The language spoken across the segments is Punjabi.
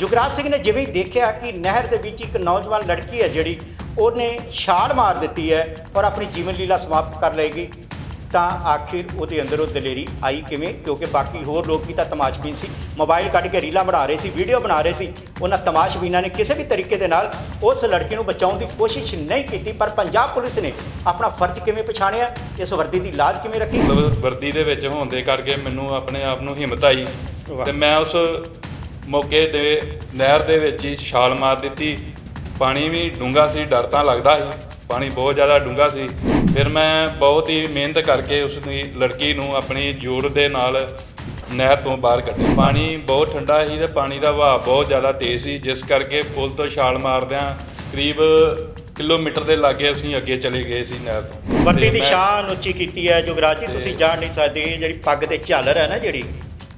ਜੁਗਰਾਜ ਸਿੰਘ ਨੇ ਜਿਵੇਂ ਹੀ ਦੇਖਿਆ ਕਿ ਨਹਿਰ ਦੇ ਵਿੱਚ ਇੱਕ ਨੌਜਵਾਨ ਲੜਕੀ ਹੈ ਜਿਹੜੀ ਉਹਨੇ ਛਾਲ ਮਾਰ ਦਿੱਤੀ ਹੈ ਔਰ ਆਪਣੀ ਜੀਵਨ ਲੀਲਾ ਸਮਾਪਤ ਕਰ ਲਏਗੀ। ਤਾਂ ਆਖਿਰ ਉਹਦੇ ਅੰਦਰ ਉਹ ਦਲੇਰੀ ਆਈ ਕਿਵੇਂ? ਕਿਉਂਕਿ ਬਾਕੀ ਹੋਰ ਲੋਕ ਵੀ ਤਾਂ ਤਮਾਸ਼ਬੀਨ ਸੀ। ਮੋਬਾਈਲ ਕੱਢ ਕੇ ਰੀਲਾਂ ਬਣਾ ਰਹੇ ਸੀ ਵੀਡੀਓ ਬਣਾ ਰਹੇ ਸੀ। ਉਹਨਾਂ ਤਮਾਸ਼ਬੀਨਾਂ ਨੇ ਕਿਸੇ ਵੀ ਤਰੀਕੇ ਦੇ ਨਾਲ ਉਸ ਲੜਕੀ ਨੂੰ ਬਚਾਉਣ ਦੀ ਕੋਸ਼ਿਸ਼ ਨਹੀਂ ਕੀਤੀ ਪਰ ਪੰਜਾਬ ਪੁਲਿਸ ਨੇ ਆਪਣਾ ਫਰਜ਼ ਕਿਵੇਂ ਪਛਾਣਿਆ? ਇਸ ਵਰਦੀ ਦੀ ਲਾਜ ਕਿਵੇਂ ਰੱਖੀ? ਵਰਦੀ ਦੇ ਵਿੱਚ ਹੋਣ ਦੇ ਕਰਕੇ ਮੈਨੂੰ ਆਪਣੇ ਆਪ ਨੂੰ ਹਿੰਮਤ ਆਈ। ਤੇ ਮੈਂ ਉਸ ਮੌਕੇ ਦੇ ਨਹਿਰ ਦੇ ਵਿੱਚ ਹੀ ਛਾਲ ਮਾਰ ਦਿੱਤੀ। ਪਾਣੀ ਵੀ ਡੂੰਘਾ ਸੀ ਡਰ ਤਾਂ ਲੱਗਦਾ ਸੀ। ਪਾਣੀ ਬਹੁਤ ਜ਼ਿਆਦਾ ਡੂੰਘਾ ਸੀ। ਫਿਰ ਮੈਂ ਬਹੁਤ ਹੀ ਮਿਹਨਤ ਕਰਕੇ ਉਸ ਦੀ ਲੜਕੀ ਨੂੰ ਆਪਣੀ ਜੋਰ ਦੇ ਨਾਲ ਨਹਿਰ ਤੋਂ ਬਾਹਰ ਕੱਢਿਆ। ਪਾਣੀ ਬਹੁਤ ਠੰਡਾ ਸੀ ਤੇ ਪਾਣੀ ਦਾ ਵਹਾਅ ਬਹੁਤ ਜ਼ਿਆਦਾ ਤੇਜ਼ ਸੀ। ਜਿਸ ਕਰਕੇ ਪੁਲ ਤੋਂ ਛਾਲ ਮਾਰਦਿਆਂ ਕਰੀਬ ਕਿਲੋਮੀਟਰ ਦੇ ਲਾਗੇ ਅਸੀਂ ਅੱਗੇ ਚਲੇ ਗਏ ਸੀ ਨਹਿਰ ਤੋਂ। ਵਰਦੀ ਦੀ ਸ਼ਾਨ ਉੱਚੀ ਕੀਤੀ ਹੈ ਜੁਗਰਾਜ ਜੀ ਤੁਸੀਂ ਜਾਣ ਨਹੀਂ ਸਕਦੇ। ਜਿਹੜੀ ਪੱਗ ਤੇ ਝਾਲਰ ਹੈ ਨਾ ਜਿਹੜੀ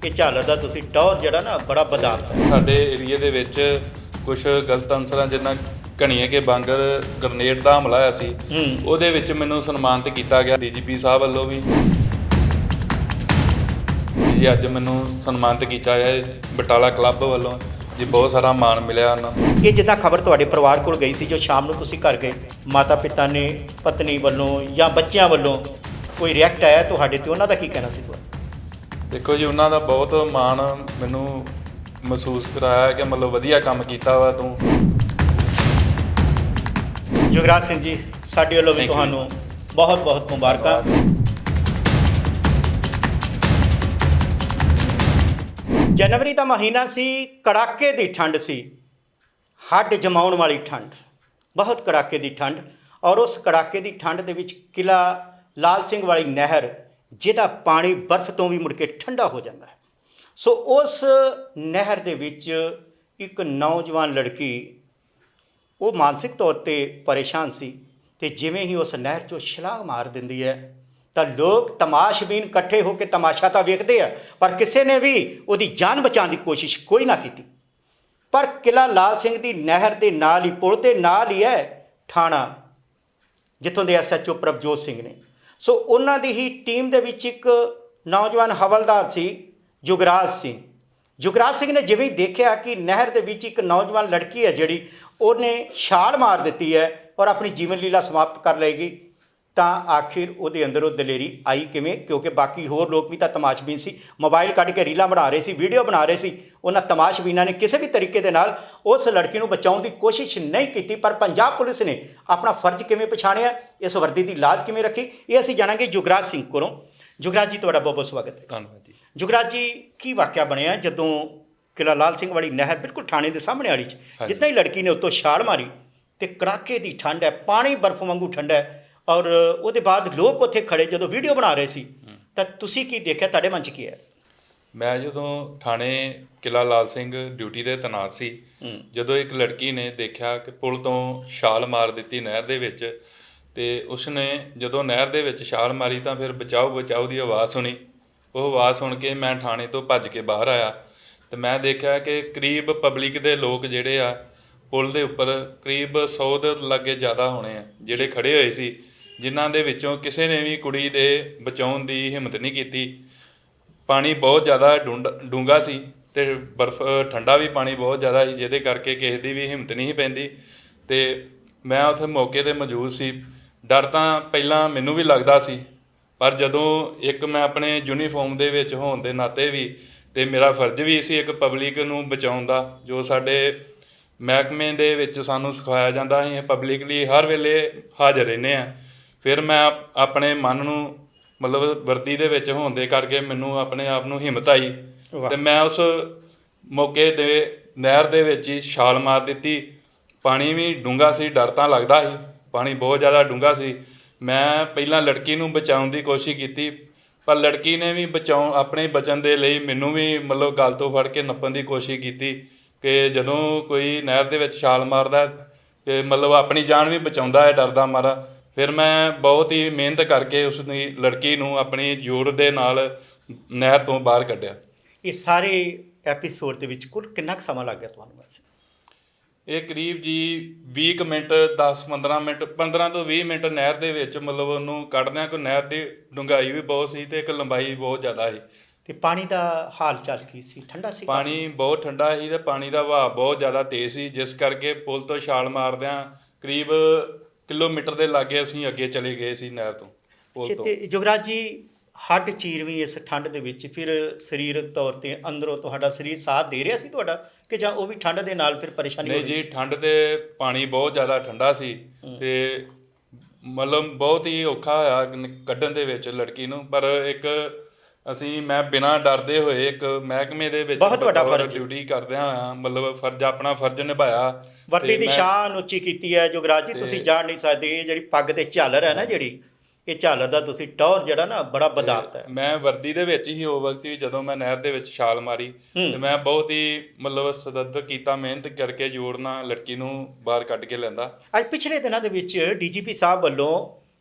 ਇਹ ਝਾਲਰ ਦਾ ਤੁਸੀਂ ਟੌਰ ਜਿਹੜਾ ਨਾ ਬੜਾ ਬਦਾਲਤ ਹੈ। ਸਾਡੇ ਏਰੀਏ ਦੇ ਵਿੱਚ ਕੁਝ ਗਲਤ ਅਨਸਰਾਂ ਜਿੰਨਾ ਘਣੀਏ ਕੇ ਬਾਂਗਰ ਗ੍ਰਨੇਡ ਦਾ ਹਮਲਾ ਹੋਇਆ ਸੀ। ਉਹਦੇ ਵਿੱਚ ਮੈਨੂੰ ਸਨਮਾਨਿਤ ਕੀਤਾ ਗਿਆ ਡੀਜੀਪੀ ਸਾਹਿਬ ਵੱਲੋਂ ਵੀ। ਜੀ ਅੱਜ ਮੈਨੂੰ ਸਨਮਾਨਿਤ ਕੀਤਾ ਹੈ ਬਟਾਲਾ ਕਲੱਬ ਵੱਲੋਂ। ਜੀ ਬਹੁਤ ਸਾਰਾ ਮਾਣ ਮਿਲਿਆ ਉਹਨਾਂ ਇਹ ਜਿੱਦਾਂ ਖਬਰ ਤੁਹਾਡੇ ਪਰਿਵਾਰ ਕੋਲ ਗਈ ਸੀ ਜੋ ਸ਼ਾਮ ਨੂੰ ਤੁਸੀਂ ਘਰ ਗਏ ਮਾਤਾ ਪਿਤਾ ਨੇ ਪਤਨੀ ਵੱਲੋਂ ਜਾਂ ਬੱਚਿਆਂ ਵੱਲੋਂ ਕੋਈ ਰਿਐਕਟ ਆਇਆ ਤੁਹਾਡੇ ਤੇ? ਉਹਨਾਂ ਦਾ ਕੀ ਕਹਿਣਾ ਸੀ ਤੁਹਾਨੂੰ ਦੇਖੋ ਜੀ ਉਹਨਾਂ ਦਾ ਬਹੁਤ ਮਾਣ ਮੈਨੂੰ ਮਹਿਸੂਸ ਕਰਾਇਆ ਕਿ ਮਤਲਬ ਵਧੀਆ ਕੰਮ ਕੀਤਾ ਵਾ ਤੂੰ। ਯੁਵਰਾਜ ਸਿੰਘ ਜੀ ਸਾਡੇ ਵੱਲੋਂ ਵੀ Thank you. ਤੁਹਾਨੂੰ ਬਹੁਤ ਬਹੁਤ ਮੁਬਾਰਕਾਂ। ਜਨਵਰੀ ਦਾ ਮਹੀਨਾ ਸੀ ਕੜਾਕੇ ਦੀ ਠੰਡ ਸੀ। ਹੱਡ ਜਮਾਉਣ ਵਾਲੀ ਠੰਡ ਬਹੁਤ ਕੜਾਕੇ ਦੀ ਠੰਡ। ਔਰ ਉਸ ਕੜਾਕੇ ਦੀ ਠੰਡ ਦੇ ਵਿੱਚ ਕਿਲਾ ਲਾਲ ਸਿੰਘ ਵਾਲੀ ਨਹਿਰ ਜਿਹਦਾ ਪਾਣੀ ਬਰਫ਼ ਤੋਂ ਵੀ ਮੁੜ ਕੇ ਠੰਡਾ ਹੋ ਜਾਂਦਾ ਹੈ। ਸੋ ਉਸ ਨਹਿਰ ਦੇ ਵਿੱਚ ਇੱਕ ਨੌਜਵਾਨ ਲੜਕੀ, ਉਹ ਮਾਨਸਿਕ ਤੌਰ ਤੇ ਪਰੇਸ਼ਾਨ ਸੀ ਤੇ ਜਿਵੇਂ ਹੀ ਉਸ ਨਹਿਰ 'ਚੋਂ ਛਲਾਂਗ ਮਾਰ ਦਿੰਦੀ ਹੈ, ਤਾਂ ਲੋਕ ਤਮਾਸ਼ਬੀਨ ਇਕੱਠੇ ਹੋ ਕੇ ਤਮਾਸ਼ਾ ਤਾਂ ਵੇਖਦੇ ਆ, ਪਰ ਕਿਸੇ ਨੇ ਵੀ ਉਹਦੀ ਜਾਨ ਬਚਾਉਣ ਦੀ ਕੋਸ਼ਿਸ਼ ਕੋਈ ਨਾ ਕੀਤੀ। ਪਰ ਕਿਲਾ ਲਾਲ ਸਿੰਘ ਦੀ ਨਹਿਰ ਦੇ ਨਾਲ ਹੀ ਪੁਲ ਦੇ ਨਾਲ ਹੀ ਹੈ ਥਾਣਾ, ਜਿੱਥੋਂ ਦੇ ਐਸਐਚਓ ਪ੍ਰਭਜੋਤ ਸਿੰਘ ਨੇ। ਸੋ ਉਹਨਾਂ ਦੀ ਹੀ ਟੀਮ ਦੇ ਵਿੱਚ ਇੱਕ ਨੌਜਵਾਨ ਹਵਲਦਾਰ ਸੀ ਯੁਗਰਾਜ ਸਿੰਘ। ਯੁਗਰਾਜ ਸਿੰਘ ਨੇ ਜਿਵੇਂ ਹੀ ਦੇਖਿਆ ਕਿ ਨਹਿਰ ਦੇ ਵਿੱਚ ਇੱਕ ਨੌਜਵਾਨ ਲੜਕੀ ਹੈ ਜਿਹੜੀ, ਉਹਨੇ ਛਾਲ ਮਾਰ ਦਿੱਤੀ ਹੈ ਔਰ ਆਪਣੀ ਜੀਵਨ ਲੀਲਾ ਸਮਾਪਤ ਕਰ ਲਏਗੀ। ਤਾਂ ਆਖਿਰ ਉਹਦੇ ਅੰਦਰ ਉਹ ਦਲੇਰੀ ਆਈ ਕਿਵੇਂ? ਕਿਉਂਕਿ ਬਾਕੀ ਹੋਰ ਲੋਕ ਵੀ ਤਾਂ ਤਮਾਸ਼ਬੀਨ ਸੀ। ਮੋਬਾਈਲ ਕੱਢ ਕੇ ਰੀਲਾਂ ਬਣਾ ਰਹੇ ਸੀ ਵੀਡੀਓ ਬਣਾ ਰਹੇ ਸੀ। ਉਹਨਾਂ ਤਮਾਸ਼ਬੀਨਾਂ ਨੇ ਕਿਸੇ ਵੀ ਤਰੀਕੇ ਦੇ ਨਾਲ ਉਸ ਲੜਕੀ ਨੂੰ ਬਚਾਉਣ ਦੀ ਕੋਸ਼ਿਸ਼ ਨਹੀਂ ਕੀਤੀ ਪਰ ਪੰਜਾਬ ਪੁਲਿਸ ਨੇ ਆਪਣਾ ਫਰਜ਼ ਕਿਵੇਂ ਪਛਾਣਿਆ? ਇਸ ਵਰਦੀ ਦੀ ਲਾਜ ਕਿਵੇਂ ਰੱਖੀ? ਇਹ ਅਸੀਂ ਜਾਣਾਂਗੇ ਜੁਗਰਾਜ ਸਿੰਘ ਕੋਲੋਂ। ਜੁਗਰਾਜ ਜੀ ਤੁਹਾਡਾ ਬਹੁਤ ਬਹੁਤ ਸਵਾਗਤ ਹੈ ਧੰਨਵਾਦ ਜੀ। ਜੁਗਰਾਜ ਜੀ ਕੀ ਵਾਕਿਆ ਬਣਿਆ ਜਦੋਂ ਕਿਲਾ ਲਾਲ ਸਿੰਘ ਵਾਲੀ ਨਹਿਰ ਬਿਲਕੁਲ ਥਾਣੇ ਦੇ ਸਾਹਮਣੇ ਵਾਲੀ ਚ। ਜਿੱਦਾਂ ਹੀ ਲੜਕੀ ਨੇ ਉੱਤੋਂ ਛਾਲ ਮਾਰੀ ਤੇ ਕੜਾਕੇ ਦੀ ਠੰਡ ਹੈ ਪਾਣੀ ਬਰਫ਼ ਵਾਂਗੂ ਠੰਡਾ ਹੈ ਔਰ ਉਹਦੇ ਬਾਅਦ ਲੋਕ ਉੱਥੇ ਖੜੇ ਜਦੋਂ ਵੀਡੀਓ ਬਣਾ ਰਹੇ ਸੀ ਤਾਂ ਤੁਸੀਂ ਕੀ ਦੇਖਿਆ? ਤੁਹਾਡੇ ਮਨ ਚ ਕੀ ਹੈ? ਮੈਂ ਜਦੋਂ ਥਾਣੇ ਕਿਲਾ ਲਾਲ ਸਿੰਘ ਡਿਊਟੀ ਤੇ ਤੈਨਾਤ ਸੀ। ਜਦੋਂ ਇੱਕ ਲੜਕੀ ਨੇ ਦੇਖਿਆ ਕਿ ਪੁਲ ਤੋਂ ਛਾਲ ਮਾਰ ਦਿੱਤੀ ਨਹਿਰ ਦੇ ਵਿੱਚ ਤੇ ਉਸਨੇ ਜਦੋਂ ਨਹਿਰ ਦੇ ਵਿੱਚ ਛਾਲ ਮਾਰੀ ਤਾਂ ਫਿਰ ਬਚਾਓ ਬਚਾਓ ਦੀ ਆਵਾਜ਼ ਸੁਣੀ। ਉਹ ਆਵਾਜ਼ ਸੁਣ ਕੇ ਮੈਂ ਥਾਣੇ ਤੋਂ ਭੱਜ ਕੇ ਬਾਹਰ ਆਇਆ ਤੇ ਮੈਂ ਦੇਖਿਆ ਕਿ ਕਰੀਬ ਪਬਲਿਕ ਦੇ ਲੋਕ ਜਿਹੜੇ ਆ ਪੁਲ ਦੇ ਉੱਪਰ ਕਰੀਬ 100 ਦੇ ਲਾਗੇ ਜ਼ਿਆਦਾ ਹੋਣੇ ਆ ਜਿਹੜੇ ਖੜੇ ਹੋਏ ਸੀ। ਜਿਨ੍ਹਾਂ ਦੇ ਵਿੱਚੋਂ ਕਿਸੇ ਨੇ ਵੀ ਕੁੜੀ ਦੇ ਬਚਾਉਣ ਦੀ ਹਿੰਮਤ ਨਹੀਂ ਕੀਤੀ। ਪਾਣੀ ਬਹੁਤ ਜ਼ਿਆਦਾ ਡੂੰਡ- ਡੂੰਘਾ ਸੀ ਤੇ ਬਰਫ਼, ਠੰਡਾ ਵੀ ਪਾਣੀ ਬਹੁਤ ਜ਼ਿਆਦਾ ਸੀ, ਜਿਹਦੇ ਕਰਕੇ ਕਿਸੇ ਦੀ ਵੀ ਹਿੰਮਤ ਨਹੀਂ ਪੈਂਦੀ। ਤੇ ਮੈਂ ਉੱਥੇ ਮੌਕੇ ਤੇ ਮੌਜੂਦ ਸੀ। ਡਰ ਤਾਂ ਪਹਿਲਾਂ ਮੈਨੂੰ ਵੀ ਲੱਗਦਾ ਸੀ, ਪਰ ਜਦੋਂ ਇੱਕ ਮੈਂ ਆਪਣੇ ਯੂਨੀਫਾਰਮ ਦੇ ਵਿੱਚ ਹੋਣ ਦੇ ਨਾਤੇ ਵੀ ਤੇ ਮੇਰਾ ਫਰਜ਼ ਵੀ ਸੀ ਇੱਕ ਪਬਲਿਕ ਨੂੰ ਬਚਾਉਣ ਦਾ, ਜੋ ਸਾਡੇ ਮਹਿਕਮੇ ਦੇ ਵਿੱਚ ਸਾਨੂੰ ਸਿਖਾਇਆ ਜਾਂਦਾ ਅਸੀਂ ਪਬਲਿਕਲੀ ਹਰ ਵੇਲੇ ਹਾਜ਼ਰ ਰਹਿੰਦੇ ਆ ਫਿਰ ਮੈਂ ਆਪ- ਆਪਣੇ ਮਨ ਨੂੰ ਮਤਲਬ ਵਰਦੀ ਦੇ ਵਿੱਚ ਹੋਣ ਦੇ ਕਰਕੇ ਮੈਨੂੰ ਆਪਣੇ ਆਪ ਨੂੰ ਹਿੰਮਤ ਆਈ। ਤੇ ਮੈਂ ਉਸ ਮੌਕੇ ਦੇ ਨਹਿਰ ਦੇ ਵਿੱਚ ਹੀ ਛਾਲ ਮਾਰ ਦਿੱਤੀ। ਪਾਣੀ ਵੀ ਡੂੰਘਾ ਸੀ ਡਰ ਤਾਂ ਲੱਗਦਾ ਸੀ। ਪਾਣੀ ਬਹੁਤ ਜ਼ਿਆਦਾ ਡੂੰਘਾ ਸੀ। ਮੈਂ ਪਹਿਲਾਂ ਲੜਕੀ ਨੂੰ ਬਚਾਉਣ ਦੀ ਕੋਸ਼ਿਸ਼ ਕੀਤੀ ਪਰ ਲੜਕੀ ਨੇ ਵੀ ਬਚਾਉਣ ਆਪਣੇ ਬਚਣ ਦੇ ਲਈ ਮੈਨੂੰ ਵੀ ਮਤਲਬ ਗਲ ਤੋਂ ਫੜ ਕੇ ਨੱਪਣ ਦੀ ਕੋਸ਼ਿਸ਼ ਕੀਤੀ ਕਿ ਜਦੋਂ ਕੋਈ ਨਹਿਰ ਦੇ ਵਿੱਚ ਛਾਲ ਮਾਰਦਾ ਤੇ ਮਤਲਬ ਆਪਣੀ ਜਾਨ ਵੀ ਬਚਾਉਂਦਾ ਹੈ ਡਰਦਾ ਮਾਰਾ। ਫਿਰ ਮੈਂ ਬਹੁਤ ਹੀ ਮਿਹਨਤ ਕਰਕੇ ਉਸ ਦੀ ਲੜਕੀ ਨੂੰ ਆਪਣੀ ਜੋਰ ਦੇ ਨਾਲ ਨਹਿਰ ਤੋਂ ਬਾਹਰ ਕੱਢਿਆ। ਇਹ ਸਾਰੇ ਐਪੀਸੋਡ ਦੇ ਵਿੱਚ ਕੁੱਲ ਕਿੰਨਾ ਕੁ ਸਮਾਂ ਲੱਗ ਗਿਆ ਤੁਹਾਨੂੰ ਵੈਸੇ? ਇਹ ਕਰੀਬ ਜੀ 20 ਕੁ ਮਿੰਟ 10 15 ਮਿੰਟ 15 ਤੋਂ 20 ਮਿੰਟ ਨਹਿਰ ਦੇ ਵਿੱਚ ਮਤਲਬ ਉਹਨੂੰ ਕੱਢਦਿਆਂ ਕੋ ਨਹਿਰ ਦੀ ਡੂੰਘਾਈ ਵੀ ਬਹੁਤ ਸੀ ਤੇ ਇੱਕ ਲੰਬਾਈ ਬਹੁਤ ਜ਼ਿਆਦਾ ਸੀ। ਤੇ ਪਾਣੀ ਦਾ ਹਾਲ ਚਾਲ ਕੀ ਸੀ? ਠੰਡਾ ਸੀ? ਪਾਣੀ ਬਹੁਤ ਠੰਡਾ ਸੀ ਤੇ ਪਾਣੀ ਦਾ ਵਹਾਅ ਬਹੁਤ ਜ਼ਿਆਦਾ ਤੇਜ਼ ਸੀ ਜਿਸ ਕਰਕੇ ਪੁਲ ਤੋਂ ਛਾਲ ਮਾਰਦਿਆਂ ਕਰੀਬ ਕਿਲੋਮੀਟਰ ਦੇ ਲਾਗੇ ਅਸੀਂ ਅੱਗੇ ਚਲੇ ਗਏ ਸੀ ਨਹਿਰ ਤੋਂ ਪੁਲ ਤੋਂ। ਤੇ ਜੁਗਰਾਜ ਜੀ ਹੱਡ ਚੀਰਵੀਂ ਇਸ ਠੰਡ ਦੇ ਵਿੱਚ ਫਿਰ ਸਰੀਰਕ ਤੌਰ ਤੇ ਅੰਦਰੋਂ ਤੁਹਾਡਾ ਸਰੀਰ ਸਾਥ ਦੇ ਰਿਹਾ ਸੀ ਤੁਹਾਡਾ ਕਿ ਜਾਂ ਉਹ ਵੀ ਠੰਡ ਦੇ ਨਾਲ ਫਿਰ ਪਰੇਸ਼ਾਨੀ ਹੋ ਨਹੀਂ ਰਹੀ ਜੀ ਸੀ? ਠੰਡ ਤੇ ਪਾਣੀ ਬਹੁਤ ਜ਼ਿਆਦਾ ਠੰਡਾ ਸੀ ਤੇ ਮਤਲਬ ਬਹੁਤ ਹੀ ਔਖਾ ਹੋਇਆ ਨ- ਕੱਢਣ ਦੇ ਵਿੱਚ ਲੜਕੀ ਨੂੰ ਪਰ ਇੱਕ ਅਸੀਂ ਮੈਂ ਬਿਨਾਂ ਡਰਦੇ ਹੋਏ ਇੱਕ ਮਹਿਕਮੇ ਦੇ ਵਿੱਚ ਬਹੁਤ ਵੱਡਾ ਫਰਜ਼ ਹੈ। ਡਿਊਟੀ ਕਰਦਿਆਂ ਹੋਇਆ ਮਤਲਬ ਫਰਜ਼ ਆਪਣਾ ਫਰਜ਼ ਨਿਭਾਇਆ। ਵਰਦੀ ਦੀ ਸ਼ਾਨ ਉੱਚੀ ਕੀਤੀ ਹੈ। ਜੁਗਰਾਜ ਜੀ ਤੁਸੀਂ ਜਾਣ ਨਹੀਂ ਸਕਦੇ। ਇਹ ਜਿਹੜੀ ਪੱਗ ਤੇ ਝਾਲਰ ਹੈ ਨਾ ਜਿਹੜੀ ਇਹ ਝਾਲਰ ਦਾ ਤੁਸੀਂ ਟੌਰ ਜਿਹੜਾ ਨਾ ਬੜਾ ਬਦਾਤਾ ਹੈ। ਮੈਂ ਵਰਦੀ ਦੇ ਵਿੱਚ ਹੀ ਉਹ ਵਕਤ ਵੀ ਜਦੋਂ ਮੈਂ ਨਹਿਰ ਦੇ ਵਿੱਚ ਛਾਲ ਮਾਰੀ ਤੇ ਮੈਂ ਬਹੁਤ ਹੀ ਮਤਲਬ ਸਦਦ ਕੀਤਾ ਮਿਹਨਤ ਕਰਕੇ ਜੋੜਨਾ ਲੜਕੀ ਨੂੰ ਬਾਹਰ ਕੱਢ ਕੇ ਲੈਂਦਾ ਅੱਜ ਪਿਛਲੇ ਦਿਨਾਂ ਦੇ ਵਿੱਚ ਡੀਜੀਪੀ ਸਾਹਿਬ ਵੱਲੋਂ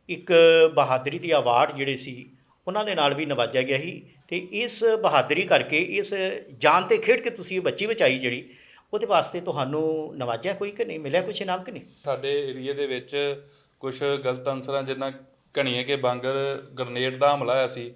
ਇੱਕ ਬਹਾਦਰੀ ਦੀ ਅਵਾਰਡ ਜਿਹੜੇ ਸੀ ਉਹਨਾਂ ਦੇ ਨਾਲ ਵੀ ਨਵਾਜਿਆ ਗਿਆ ਸੀ ਤੇ ਇਸ ਬਹਾਦਰੀ ਕਰਕੇ ਇਸ ਜਾਨ ਤੇ ਖੇਡ ਕੇ ਤੁਸੀਂ ਇਹ ਬੱਚੀ ਬਚਾਈ ਜਿਹੜੀ ਉਹਦੇ ਵਾਸਤੇ ਤੁਹਾਨੂੰ ਨਵਾਜਿਆ ਕੋਈ ਕਿ ਨਹੀਂ? ਮਿਲਿਆ ਕੁਛ ਇਨਾਮ ਕਿ ਨਹੀਂ? ਸਾਡੇ ਏਰੀਏ ਦੇ ਵਿੱਚ ਕੁਝ ਗਲਤ ਅਨਸਰਾਂ ਜਿੱਦਾਂ ਘਣੀਏ ਕੇ ਬਾਂਗਰ ਗ੍ਰਨੇਡ ਦਾ ਹਮਲਾ ਹੋਇਆ ਸੀ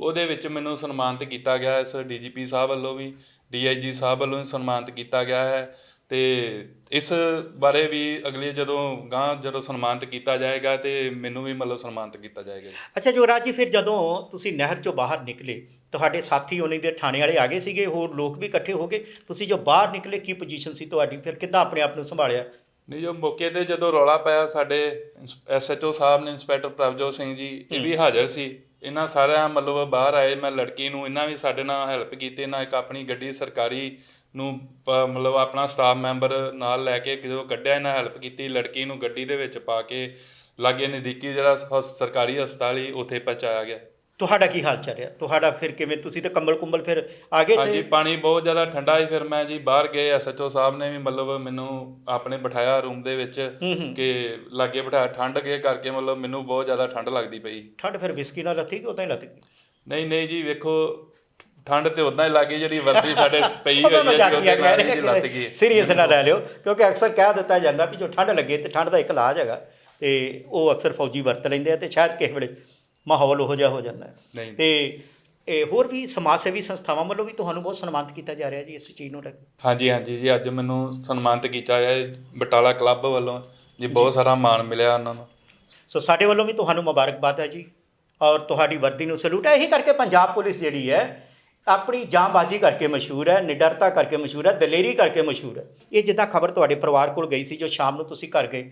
ਉਹਦੇ ਵਿੱਚ ਮੈਨੂੰ ਸਨਮਾਨਿਤ ਕੀਤਾ ਗਿਆ ਇਸ ਡੀਜੀਪੀ ਸਾਹਿਬ ਵੱਲੋਂ ਵੀ ਡੀਆਈਜੀ ਸਾਹਿਬ ਵੱਲੋਂ ਵੀ ਸਨਮਾਨਿਤ ਕੀਤਾ ਗਿਆ ਹੈ। ਤੇ ਇਸ ਬਾਰੇ ਵੀ ਅਗਲੀ ਜਦੋਂ ਗਾਂ ਜਦੋਂ ਸਨਮਾਨਿਤ ਕੀਤਾ ਜਾਏਗਾ ਤੇ ਮੈਨੂੰ ਵੀ ਮਤਲਬ ਸਨਮਾਨਿਤ ਕੀਤਾ ਜਾਏਗਾ। ਅੱਛਾ ਜੋਰਾਜ ਜੀ ਫਿਰ ਜਦੋਂ ਤੁਸੀਂ ਨਹਿਰ ਚੋਂ ਬਾਹਰ ਨਿਕਲੇ ਤੁਹਾਡੇ ਸਾਥੀ ਉਹਨੇ ਦੇ ਥਾਣੇ ਵਾਲੇ ਆ ਗਏ ਸੀਗੇ ਹੋਰ ਲੋਕ ਵੀ ਇਕੱਠੇ ਹੋ ਗਏ ਤੁਸੀਂ ਜੋ ਬਾਹਰ ਨਿਕਲੇ ਕੀ ਪੋਜੀਸ਼ਨ ਸੀ ਤੁਹਾਡੀ? ਫਿਰ ਕਿੱਦਾਂ ਆਪਣੇ ਆਪ ਨੂੰ ਸੰਭਾਲਿਆ? ਨਹੀਂ ਜੋ ਮੌਕੇ ਤੇ ਜਦੋਂ ਰੌਲਾ ਪਿਆ ਸਾਡੇ ਐਸਐਚਓ ਸਾਹਿਬ ਨੇ ਇੰਸਪੈਕਟਰ ਪ੍ਰਭਜੋਤ ਸਿੰਘ ਜੀ ਇਹ ਵੀ ਹਾਜ਼ਰ ਸੀ। ਇਹਨਾਂ ਸਾਰਿਆਂ ਮਤਲਬ ਬਾਹਰ ਆਏ ਮੈਂ ਲੜਕੀ ਨੂੰ ਇਹਨਾਂ ਵੀ ਸਾਡੇ ਨਾਲ ਹੈਲਪ ਕੀਤੀ ਇਹਨਾਂ ਇੱਕ ਆਪਣੀ ਗੱਡੀ ਸਰਕਾਰੀ ਨੂੰ ਮਤਲਬ ਆਪਣਾ ਸਟਾਫ ਮੈਂਬਰ ਨਾਲ ਲੈ ਕੇ ਜਦੋਂ ਕੱਢਿਆ ਇਹਨਾਂ ਹੈਲਪ ਕੀਤੀ ਲੜਕੀ ਨੂੰ ਗੱਡੀ ਦੇ ਵਿੱਚ ਪਾ ਕੇ ਲਾਗੇ ਨਜ਼ਦੀਕੀ ਜਿਹੜਾ ਹਸ- ਸਰਕਾਰੀ ਹਸਪਤਾਲ ਸੀ ਉੱਥੇ ਪਹੁੰਚਾਇਆ ਗਿਆ। ਤੁਹਾਡਾ ਕੀ ਹਾਲ ਚੱਲ ਰਿਹਾ ਤੁਹਾਡਾ ਫਿਰ ਕਿਵੇਂ ਤੁਸੀਂ ਤੇ ਕੰਬਲ ਕੁੰਬਲ ਫਿਰ ਆ ਗਏ ਹਾਂਜੀ ਤੇ ਪਾਣੀ ਬਹੁਤ ਜ਼ਿਆਦਾ ਠੰਡਾ ਸੀ ਫਿਰ ਮੈਂ ਜੀ ਬਾਹਰ ਗਏ ਐਸਐਚਓ ਸਾਹਿਬ ਨੇ ਵੀ ਮਤਲਬ ਮੈਨੂੰ ਆਪਣੇ ਬਿਠਾਇਆ ਰੂਮ ਦੇ ਵਿੱਚ ਕਿ ਲਾਗੇ ਬਿਠਾਇਆ ਠੰਡ ਕੇ ਕਰਕੇ ਮਤਲਬ ਮੈਨੂੰ ਬਹੁਤ ਜ਼ਿਆਦਾ ਠੰਡ ਲੱਗਦੀ ਪਈ। ਠੰਡ ਫਿਰ ਵਿਸਕੀ ਨਾਲ ਲੱਥੀ ਕਿ ਉਦਾਂ ਹੀ ਲੱਥ ਗਈ? ਨਹੀਂ ਨਹੀਂ ਜੀ ਵੇਖੋ ਠੰਡ ਤੇ ਉਦਾਂ ਹੀ ਲੱਗੀ ਜਿਹੜੀ ਵਰਦੀ ਸਾਡੇ ਪਈ ਹੋਈ ਹੈ ਉਹਦੇ ਨਾਲ ਹੀ ਲੱਤ ਗਈ ਸੀਰੀਅਸ ਨਾ ਲੈ ਲਿਓ ਕਿਉਂਕਿ ਅਕਸਰ ਕਹਿ ਦਿੱਤਾ ਜਾਂਦਾ ਵੀ ਜੋ ਠੰਡ ਲੱਗੇ ਤੇ ਠੰਡ ਦਾ ਇੱਕ ਇਲਾਜ ਹੈਗਾ ਤੇ ਉਹ ਅਕਸਰ ਫੌਜੀ ਵਰਤ ਲੈਂਦੇ ਆ ਤੇ ਸ਼ਾਇਦ ਕਿਸੇ ਵੇਲੇ ਮਾਹੌਲ ਉਹੋ ਜਿਹਾ ਹੋ ਜਾਂਦਾ। ਹੈ। ਤੇ ਇਹ ਹੋਰ ਵੀ ਸਮਾਜ ਸੇਵੀ ਸੰਸਥਾਵਾਂ ਵੱਲੋਂ ਵੀ ਤੁਹਾਨੂੰ ਬਹੁਤ ਸਨਮਾਨਿਤ ਕੀਤਾ ਜਾ ਰਿਹਾ ਜੀ ਇਸ ਚੀਜ਼ ਨੂੰ ਲੈ ਕੇ। ਹਾਂਜੀ ਹਾਂਜੀ ਜੀ ਅੱਜ ਮੈਨੂੰ ਸਨਮਾਨਿਤ ਕੀਤਾ ਗਿਆ ਹੈ ਬਟਾਲਾ ਕਲੱਬ ਵੱਲੋਂ। ਜੀ ਬਹੁਤ ਸਾਰਾ ਮਾਣ ਮਿਲਿਆ ਉਹਨਾਂ ਨੂੰ। ਸੋ ਸਾਡੇ ਵੱਲੋਂ ਵੀ ਤੁਹਾਨੂੰ ਮੁਬਾਰਕਬਾਦ ਹੈ ਜੀ। ਔਰ ਤੁਹਾਡੀ ਵਰਦੀ ਨੂੰ ਸਲੂਟ ਹੈ। ਇਹੀ ਕਰਕੇ ਪੰਜਾਬ ਪੁਲਿਸ ਜਿਹੜੀ ਹੈ ਆਪਣੀ ਜਾਂਬਾਜ਼ੀ ਕਰਕੇ ਮਸ਼ਹੂਰ ਹੈ, ਨਿਡਰਤਾ ਕਰਕੇ ਮਸ਼ਹੂਰ ਹੈ, ਦਲੇਰੀ ਕਰਕੇ ਮਸ਼ਹੂਰ ਹੈ। ਇਹ ਜਿੱਦਾਂ ਖਬਰ ਤੁਹਾਡੇ ਪਰਿਵਾਰ ਕੋਲ ਗਈ ਸੀ ਜੋ ਸ਼ਾਮ ਨੂੰ ਤੁਸੀਂ ਘਰ ਗਏ।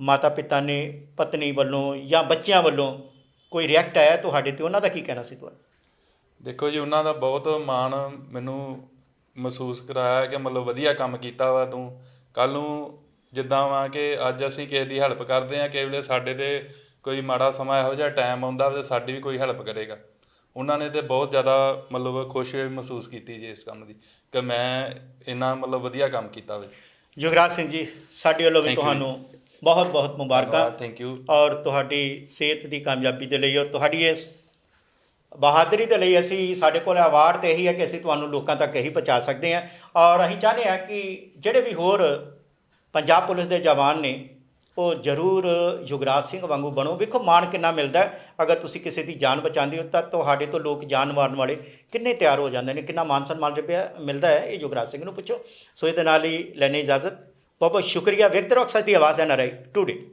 ਮਾਤਾ ਪਿਤਾ ਨੇ, ਪਤਨੀ ਵੱਲੋਂ ਜਾਂ ਬੱਚਿਆਂ ਵੱਲੋਂ ਕੋਈ ਰਿਐਕਟ ਆਇਆ ਤੁਹਾਡੇ ਤੇ? ਉਹਨਾਂ ਦਾ ਕੀ ਕਹਿਣਾ ਸੀ ਤੁਹਾਨੂੰ? ਦੇਖੋ ਜੀ, ਉਹਨਾਂ ਦਾ ਬਹੁਤ ਮਾਣ ਮੈਨੂੰ ਮਹਿਸੂਸ ਕਰਾਇਆ ਕਿ ਮਤਲਬ ਵਧੀਆ ਕੰਮ ਕੀਤਾ ਵਾ ਤੂੰ। ਕੱਲ ਨੂੰ ਜਿੱਦਾਂ ਵਾ ਕਿ ਅੱਜ ਅਸੀਂ ਕਿਸੇ ਦੀ ਹੈਲਪ ਕਰਦੇ ਆ ਕਿਸੇ ਵੇਲੇ ਸਾਡੇ ਤੇ ਕੋਈ ਮਾੜਾ ਸਮਾਂ ਇਹੋ ਜਿਹਾ ਟਾਈਮ ਆਉਂਦਾ ਤੇ ਸਾਡੀ ਵੀ ਕੋਈ ਹੈਲਪ ਕਰੇਗਾ। ਉਹਨਾਂ ਨੇ ਤੇ ਬਹੁਤ ਜ਼ਿਆਦਾ ਮਤਲਬ ਖੁਸ਼ ਮਹਿਸੂਸ ਕੀਤੀ ਜੀ ਇਸ ਕੰਮ ਦੀ ਕਿ ਮੈਂ ਇੰਨਾ ਮਤਲਬ ਵਧੀਆ ਕੰਮ ਕੀਤਾ ਵੇ। ਯੁਵਰਾਜ ਸਿੰਘ ਜੀ ਸਾਡੇ ਵੱਲੋਂ ਵੀ Thank you. ਤੁਹਾਨੂੰ ਬਹੁਤ ਬਹੁਤ ਮੁਬਾਰਕਾਂ ਥੈਂਕ ਯੂ ਔਰ ਤੁਹਾਡੀ ਸਿਹਤ ਦੀ ਕਾਮਯਾਬੀ ਦੇ ਲਈ ਔਰ ਤੁਹਾਡੀ ਇਸ ਬਹਾਦਰੀ ਦੇ ਲਈ ਅਸੀਂ ਸਾਡੇ ਕੋਲ ਅਵਾਰਡ ਤੇ ਇਹੀ ਹੈ ਕਿ ਅਸੀਂ ਤੁਹਾਨੂੰ ਲੋਕਾਂ ਤੱਕ ਇਹੀ ਪਹੁੰਚਾ ਸਕਦੇ ਹਾਂ। ਔਰ ਅਸੀਂ ਚਾਹੁੰਦੇ ਹਾਂ ਕਿ ਜਿਹੜੇ ਵੀ ਹੋਰ ਪੰਜਾਬ ਪੁਲਿਸ ਦੇ ਜਵਾਨ ਨੇ ਉਹ ਜ਼ਰੂਰ ਯੁਗਰਾਜ ਸਿੰਘ ਵਾਂਗੂ ਬਣੋ। ਵੇਖੋ, ਮਾਣ ਕਿੰਨਾ ਮਿਲਦਾ ਅਗਰ ਤੁਸੀਂ ਕਿਸੇ ਦੀ ਜਾਨ ਬਚਾਉਂਦੇ ਹੋ, ਤਾਂ ਤੁਹਾਡੇ ਤੋਂ ਲੋਕ ਜਾਨ ਮਾਰਨ ਵਾਲੇ ਕਿੰਨੇ ਤਿਆਰ ਹੋ ਜਾਂਦੇ ਨੇ, ਕਿੰਨਾ ਮਾਨ ਸਨਮਾਨ ਲੱਭਿਆ ਮਿਲਦਾ ਹੈ, ਇਹ ਯੁਗਰਾਜ ਸਿੰਘ ਨੂੰ ਪੁੱਛੋ। ਸੋ ਇਹਦੇ ਨਾਲ ਹੀ ਲੈਣੇ ਇਜਾਜ਼ਤ। ਬਹੁਤ ਬਹੁਤ ਸ਼ੁਕਰੀਆ। ਵਿਅਕਤ ਰੋਕ ਦੀ ਆਵਾਜ਼ ਹੈ ਨਰਾਈ ਟੂਡੇ।